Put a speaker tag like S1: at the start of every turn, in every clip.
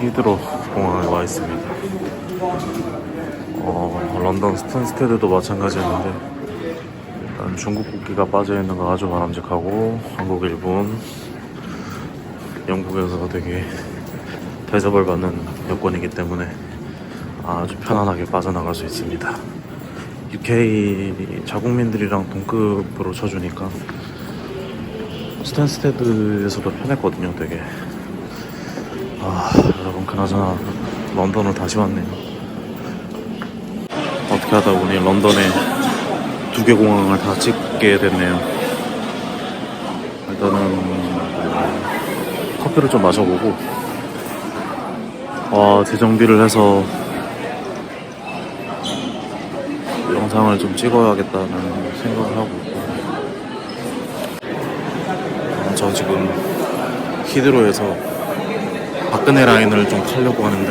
S1: 히드로 공항에 와 있습니다. 어, 런던 스탠스테드도 마찬가지였는데 일단 중국 국기가 빠져 있는 거 아주 바람직하고 한국, 일본, 영국에서 되게 대접을 받는 여권이기 때문에 아주 편안하게 빠져나갈 수 있습니다. UK 자국민들이랑 동급으로 쳐주니까 스탠스테드에서도 편했거든요, 되게. 아, 여러분, 그나저나 런던으로 다시 왔네요. 어떻게 하다 보니 런던에 두 개 공항을 다 찍게 됐네요. 일단은 커피를 좀 마셔보고, 와, 재정비를 해서 영상을 좀 찍어야겠다는 생각을 하고 있고, 어, 저 지금 히드로에서 박근혜 라인을 좀 타려고 하는데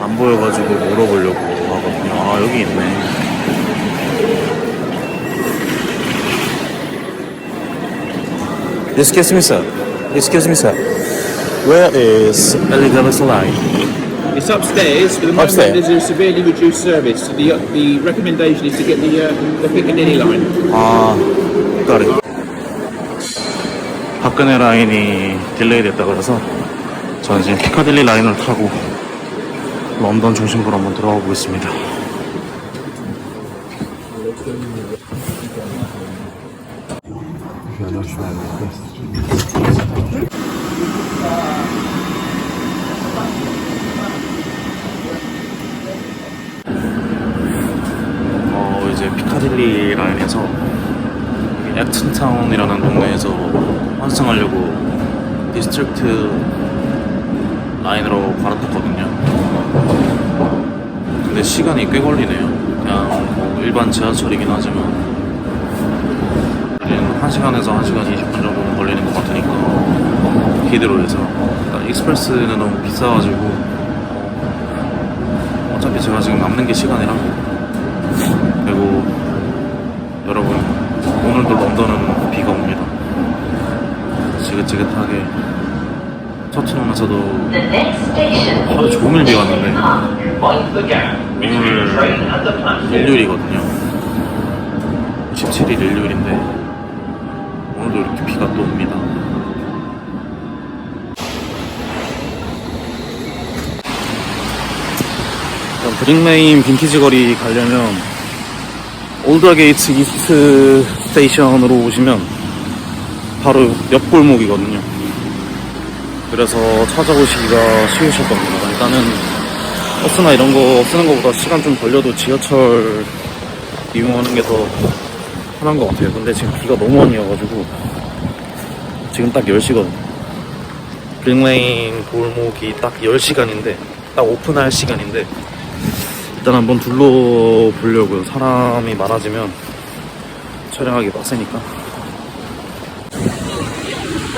S1: 안 보여가지고 물어보려고 하거든요. 아 여기 있네. Excuse me, sir. Excuse me, sir. Where is Elizabeth line?
S2: It's upstairs. For the moment,
S1: Upstairs.
S2: there's a severely reduced service. So the the recommendation is to get the uh, the Piccadilly line.
S1: 아, got it. 박근혜 라인이 딜레이 됐다 그래서 저는 지금 피카딜리 라인을 타고 런던 중심부로 한번 들어가 보겠습니다. 어, 이제 피카딜리 라인에서 액튼타운이라는 동네에서 환승하려고 디스트릭트 라인으로 갈아탔거든요. 근데 시간이 꽤 걸리네요. 그냥 뭐 일반 지하철이긴 하지만. 우리는 1시간에서 1시간 20분 정도는 걸리는 것 같으니까 히드로에서. 그러니까 익스프레스는 너무 비싸가지고 어차피 제가 지금 남는 게 시간이라 그리고 여러분 오늘도 런던은 비가 옵니다. 지긋지긋하게
S3: station
S1: 하루 종일 비 왔는데
S3: Mind the gap between the train and the platform.
S1: 일요일이거든요 17일 일요일인데 오늘도 이렇게 비가 또 옵니다 브릭레인 빈티지 거리 가려면 올드게이트 이스트 스테이션으로 오시면 바로 옆 골목이거든요. 그래서 찾아오시기가 쉬우실 겁니다. 일단은 버스나 이런 거 쓰는 것보다 시간 좀 걸려도 지하철 이용하는 게 더 편한 것 같아요. 근데 지금 비가 너무 많이 와가지고 지금 딱 10시거든요. 브릭레인 골목이 딱 10시간인데 딱 오픈할 시간인데 일단 한번 둘러보려고요. 사람이 많아지면 촬영하기 빡세니까.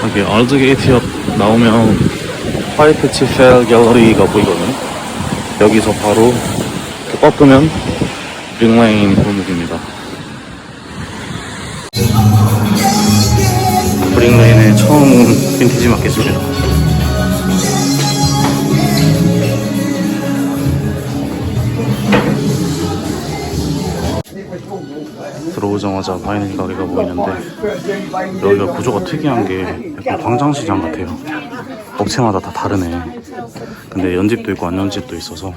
S1: 여기 알드게이트 옆 나오면 화이트 치펠 갤러리가 보이거든요. 여기서 바로 꺾으면 링레인 골목입니다. 브링레인에 처음 온 빈티지 마켓입니다. 들어오자마자 바이닐 가게가 보이는데 여기가 구조가 특이한 게 약간 광장시장 같아요. 업체마다 다 다르네. 근데 연집도 있고 안 연집도 있어서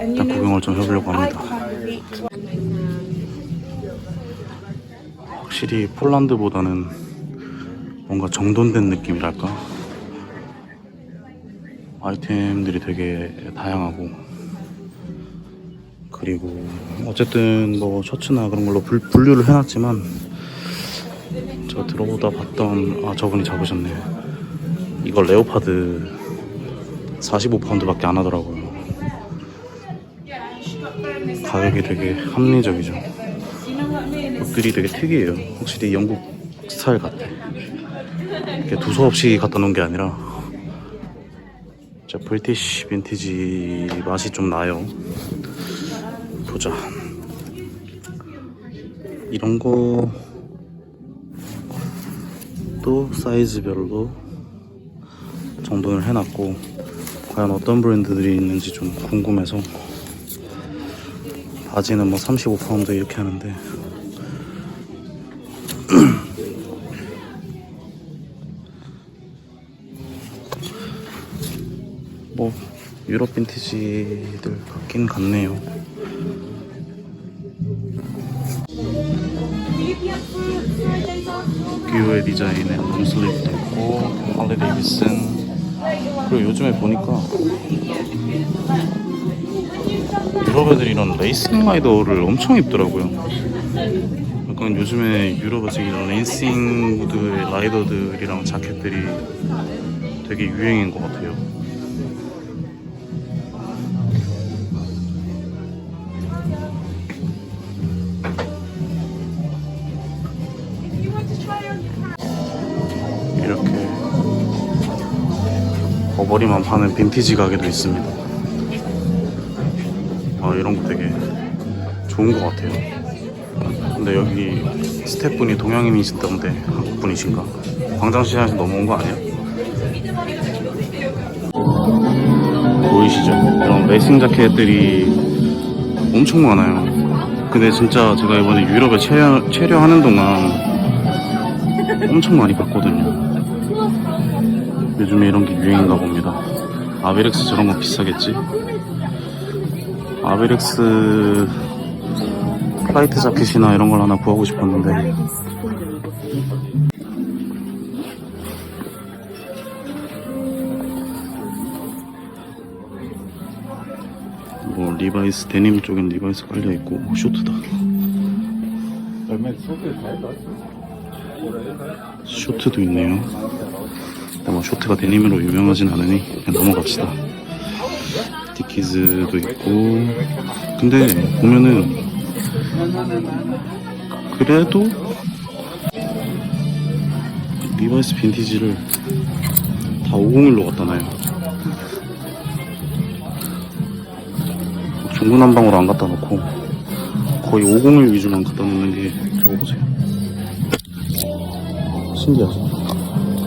S1: 일단 구경을 좀 해보려고 합니다. 확실히 폴란드보다는 뭔가 정돈된 느낌이랄까? 아이템들이 되게 다양하고 그리고 어쨌든 뭐 셔츠나 그런 걸로 분, 분류를 해놨지만 저 들어오다 봤던 아 저분이 잡으셨네. 이거 레오파드 45파운드밖에 안 하더라고요. 가격이 되게 합리적이죠. 옷들이 되게 특이해요. 확실히 영국 스타일 같아. 이렇게 두서 없이 갖다 놓은 게 아니라 진짜 브리티시 빈티지 맛이 좀 나요 보자. 이런 거 또 사이즈별로 정돈을 해놨고 과연 어떤 브랜드들이 있는지 좀 궁금해서 바지는 뭐 35파운드 이렇게 하는데 뭐 유럽 빈티지들 같긴 같네요 듀오의 디자인의 롱슬립도 있고 할리 데이비슨. 그리고 요즘에 보니까 유럽 애들이 이런 레이싱 라이더를 엄청 입더라고요. 약간 요즘에 유럽 애들이 이런 레이싱 무드의 라이더들이랑 자켓들이 되게 유행인 것 같아요 버버리만 파는 빈티지 가게도 있습니다. 아 이런 거 되게 좋은 것 같아요. 근데 여기 스태프분이 동양인이시던데 한국 분이신가? 광장시장에서 넘어온 거 아니야? 보이시죠? 이런 레이싱 자켓들이 엄청 많아요. 근데 진짜 제가 이번에 유럽에 체류, 체류하는 동안 엄청 많이 봤거든요. 요즘에 이런 게 유행인가 봅니다. 아베렉스 저런 거 비싸겠지? 아베렉스 플라이트 자켓이나 이런 걸 하나 구하고 싶었는데 뭐 리바이스 데님 쪽엔 리바이스 깔려 있고 뭐 쇼트다. 쇼트도 있네요. 쇼트가 데님으로 유명하진 않으니 그냥 넘어갑시다. 디키즈도 있고 근데 보면은 그래도 리바이스 빈티지를 다 501로 갖다 놔요. 중구난방으로 안 갖다 놓고 거의 501 위주만 갖다 놓는 게 저거 보세요. 신기하죠?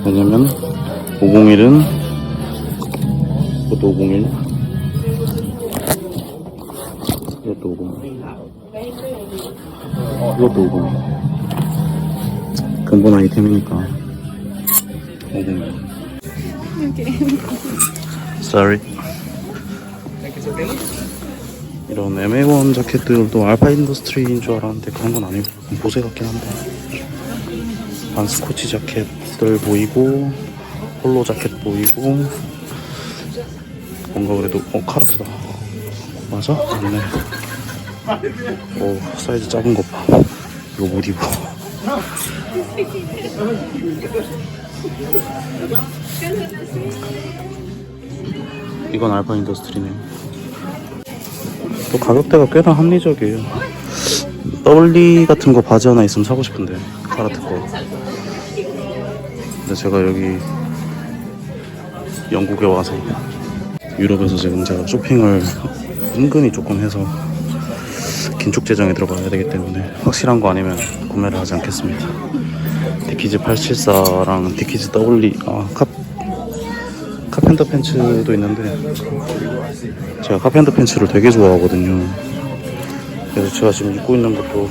S1: 왜냐면 501은? 이것도 501 이것도 501 이것도 501 근본 아이템이니까. 501 Sorry. 이런 MA1 자켓들도 알파 인더스트리인 줄 알았는데 그런 건 아니고 보세 같긴 한데. 반스코치 자켓들 보이고 폴로 자켓 보이고. 뭔가 그래도 어 카르트다. 맞아? 맞네. 오 사이즈 작은 것봐. 이거 못 입어. 이건 알파 인더스트리네요 또 가격대가 꽤나 합리적이에요. 더블리 같은 거 바지 하나 있으면 사고 싶은데 카라트 거. 근데 제가 여기 영국에 와서 유럽에서 지금 제가 쇼핑을 은근히 조금 해서 긴축 재정에 들어가야 되기 때문에 확실한 거 아니면 구매를 하지 않겠습니다. 디키즈 874랑 디키즈 더블리 아 카, 카펜터 팬츠도 있는데 제가 카펜터 팬츠를 되게 좋아하거든요. 그래서 제가 지금 입고 있는 것도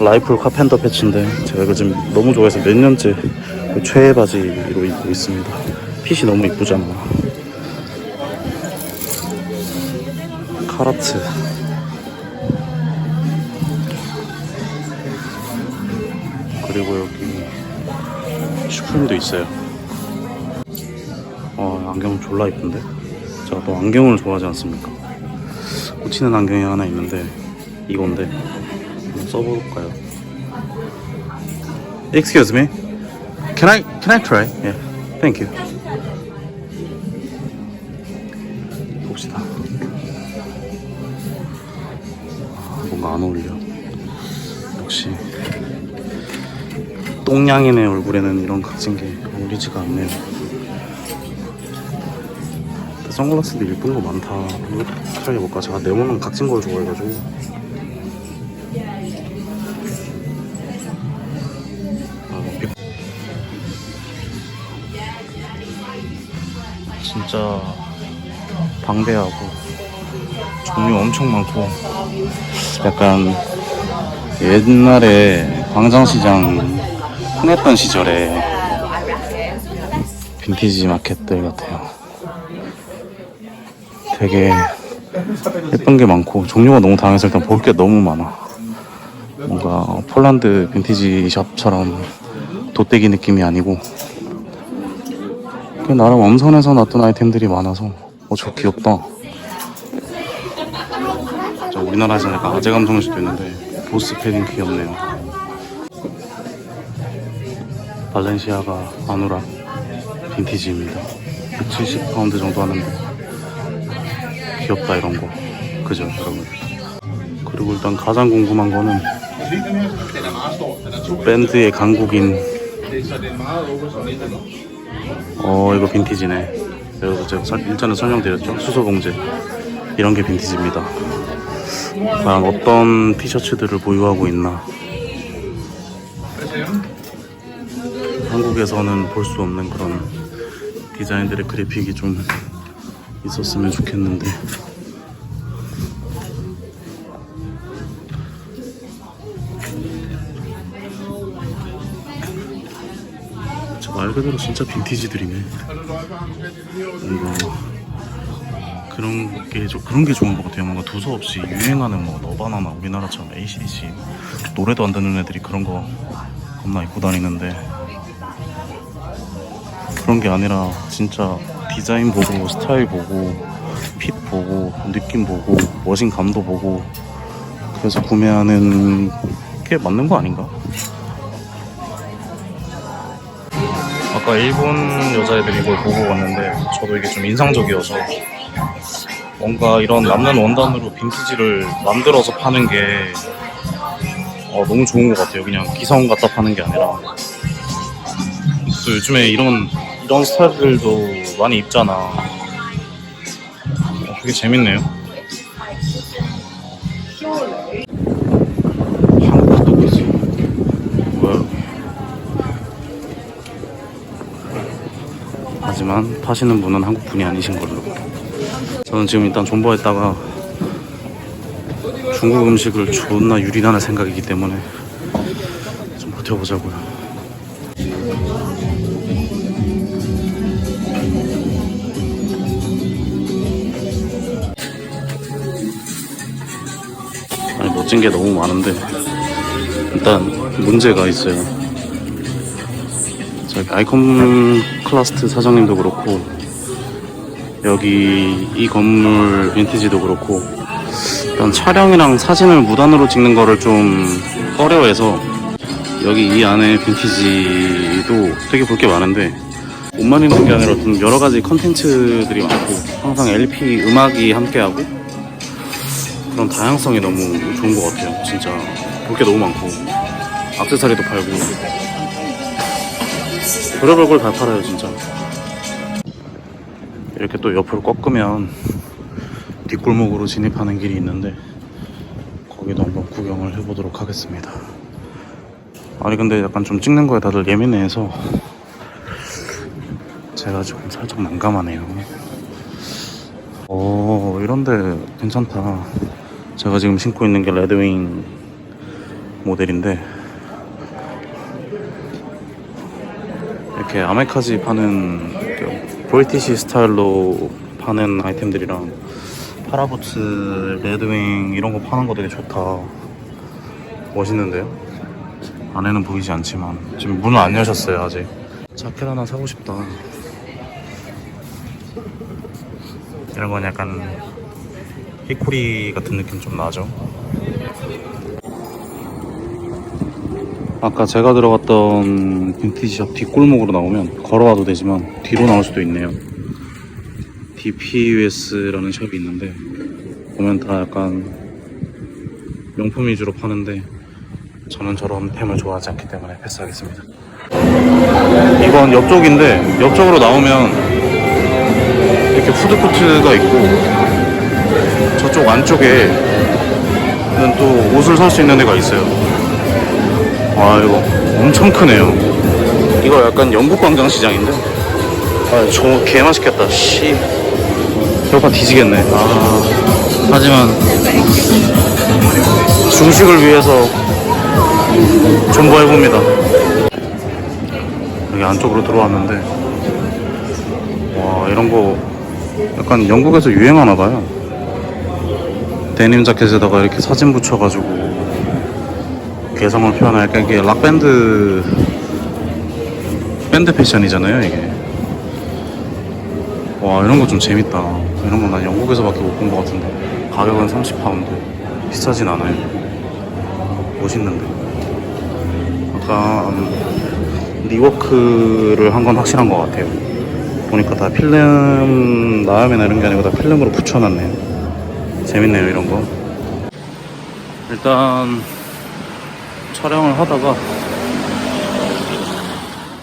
S1: 라이플 카펜터 패치인데 제가 이거 지금 너무 좋아해서 몇 년째 그 최애 바지로 입고 있습니다. 핏이 너무 이쁘잖아. 카라트. 그리고 여기 슈프림도 있어요. 어, 안경 졸라 이쁜데? 제가 또 안경을 좋아하지 않습니까? 꽂히는 안경이 하나 있는데 이건데 한번 써볼까요? Excuse me. Can I can I try? Yeah. Thank you. 똥냥이네 얼굴에는 이런 각진 게 어울리지가 않네요. 근데 선글라스도 예쁜 거 많다. 트라이 해볼까? 제가 네모는 각진 걸 좋아해가지고. 아, 비- 진짜 진짜 방대하고 종류 엄청 많고 약간 옛날에 광장시장 흥했던 시절에 빈티지 마켓들 같아요. 되게 예쁜 게 많고 종류가 너무 다양해서 일단 볼 게 너무 많아. 뭔가 폴란드 빈티지 샵처럼 돗대기 느낌이 아니고 그 나름 엄선해서 놨던 아이템들이 많아서 어저 귀엽다. 저 우리나라에서는 약간 아재 감성일 수도 있는데 보스 패딩 귀엽네요. 발렌시아가 아누라 빈티지입니다. 170파운드 정도 하는데 귀엽다 이런 거. 그죠 여러분? 그리고 일단 가장 궁금한 거는 밴드의 강국인. 어 이거 빈티지네. 여러분 제가 설- 일전에 설명드렸죠. 수소봉제. 이런 게 빈티지입니다. 과연 어떤 티셔츠들을 보유하고 있나 한국에서는 볼 수 없는 그런 디자인들의 그래픽이 좀 있었으면 좋겠는데. 저말 그대로 진짜 빈티지들이네. 뭔가 그런 게좀 그런 게 좋은 것 같아요. 뭔가 두서 없이 유행하는 뭐 너바나나 우리나라처럼 ACDC 노래도 안 듣는 애들이 그런 거 겁나 입고 다니는데 그런 게 아니라 진짜 디자인 보고 스타일 보고 핏 보고 느낌 보고 머신감도 보고 그래서 구매하는 게 맞는 거 아닌가? 아까 일본 여자애들이 이걸 보고 왔는데 저도 이게 좀 인상적이어서 뭔가 이런 남는 원단으로 빈티지를 만들어서 파는 게 어, 너무 좋은 것 같아요. 그냥 기성 갖다 파는 게 아니라 또 요즘에 이런 이런 스타일들도 많이 입잖아. 어, 되게 재밌네요. 한국 도끼지. 뭐야? 하지만 파시는 분은 한국 분이 아니신 걸로. 저는 지금 일단 존버했다가 중국 음식을 존나 유린하는 생각이기 때문에 좀 버텨보자고요. 멋진 게 너무 많은데 일단 문제가 있어요. 저기 아이콘 클라스트 사장님도 그렇고 여기 이 건물 빈티지도 그렇고 일단 촬영이랑 사진을 무단으로 찍는 거를 좀 꺼려해서 여기 이 안에 빈티지도 되게 볼 게 많은데 옷만 있는 게 아니라 좀 여러 가지 컨텐츠들이 많고 항상 LP 음악이 함께하고 그런 다양성이 너무 좋은 것 같아요. 진짜 볼 게 너무 많고 액세서리도 팔고 별의별 걸 다 팔아요 진짜. 이렇게 또 옆으로 꺾으면 뒷골목으로 진입하는 길이 있는데 거기도 한번 구경을 해보도록 하겠습니다. 아니 근데 약간 좀 찍는 거에 다들 예민해서 제가 조금 살짝 난감하네요. 오 이런데 괜찮다. 제가 지금 신고 있는 게 레드윙 모델인데 이렇게 아메카지 파는 그 브리티시 스타일로 파는 아이템들이랑 파라부츠, 레드윙 이런 거 파는 거 되게 좋다. 멋있는데요? 안에는 보이지 않지만 지금 문을 안 여셨어요 아직. 자켓 하나 사고 싶다. 이런 건 약간 히코리 같은 느낌 좀 나죠? 아까 제가 들어갔던 빈티지샵 뒷골목으로 나오면 걸어와도 되지만 뒤로 나올 수도 있네요. DPUS라는 샵이 있는데 보면 다 약간 명품 위주로 파는데 저는 저런 템을 좋아하지 않기 때문에 패스하겠습니다. 이건 옆쪽인데 옆쪽으로 나오면 이렇게 푸드코트가 있고 저쪽 안쪽에는 또 옷을 살 수 있는 데가 있어요. 와 이거 엄청 크네요. 이거 약간 영국 광장 시장인데 아, 저거 개 맛있겠다. 씨. 배고파 뒤지겠네. 아. 하지만 중식을 위해서 존버해봅니다. 여기 안쪽으로 들어왔는데 와 이런 거 약간 영국에서 유행하나 봐요. 데님 자켓에다가 이렇게 사진 붙여가지고 개성을 표현할 까 이게 락 밴드 밴드 패션이잖아요 이게. 와 이런 거 좀 재밌다. 이런 거난 영국에서밖에 못 본 것 같은데. 가격은 30파운드. 비싸진 않아요. 멋있는데. 약간 리워크를 한 건 확실한 것 같아요. 보니까 다 필름 나음이나 이런 게 아니고 다 필름으로 붙여놨네요 재밌네요 이런 거 일단 촬영을 하다가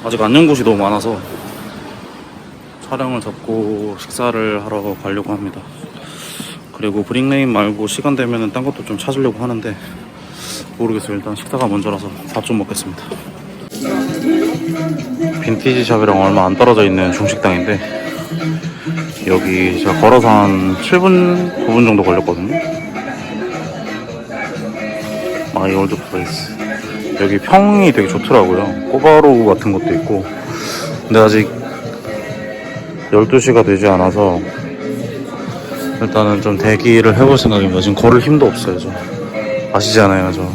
S1: 아직 안 연 곳이 너무 많아서 촬영을 잡고 식사를 하러 가려고 합니다. 그리고 브릭레인 말고 시간 되면은 딴 것도 좀 찾으려고 하는데 모르겠어요. 일단 식사가 먼저라서 밥 좀 먹겠습니다. 빈티지 샵이랑 얼마 안 떨어져 있는 중식당인데 여기 제가 걸어서 한 7분, 9분 정도 걸렸거든요. 마이 올드 플레이스. 여기 평이 되게 좋더라고요. 꼬바로우 같은 것도 있고. 근데 아직 12시가 되지 않아서 일단은 좀 대기를 해볼 생각입니다. 지금 걸을 힘도 없어요. 저. 아시잖아요. 저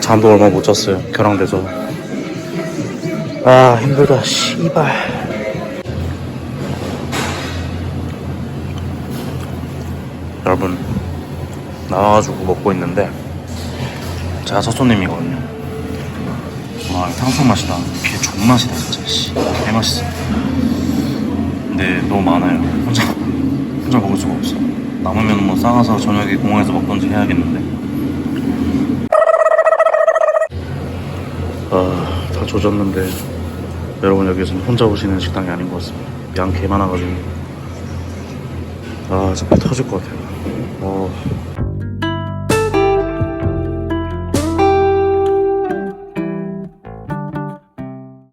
S1: 잠도 얼마 못 잤어요. 결항돼서. 아 힘들다. 씨발. 여러분 나와가지고 먹고 있는데 제가 첫 손님이거든요. 와 탕수육 맛이다. 개 존맛이다 진짜. 씨, 개 맛있어. 근데 너무 많아요. 혼자 혼자 먹을 수가 없어. 남으면 뭐 싸가서 저녁에 공원에서 먹던지 해야겠는데. 아, 다 조졌는데 여러분 여기서는 혼자 오시는 식당이 아닌 것 같습니다. 양 개 많아가지고 아, 배 터질 것 같아요. 어.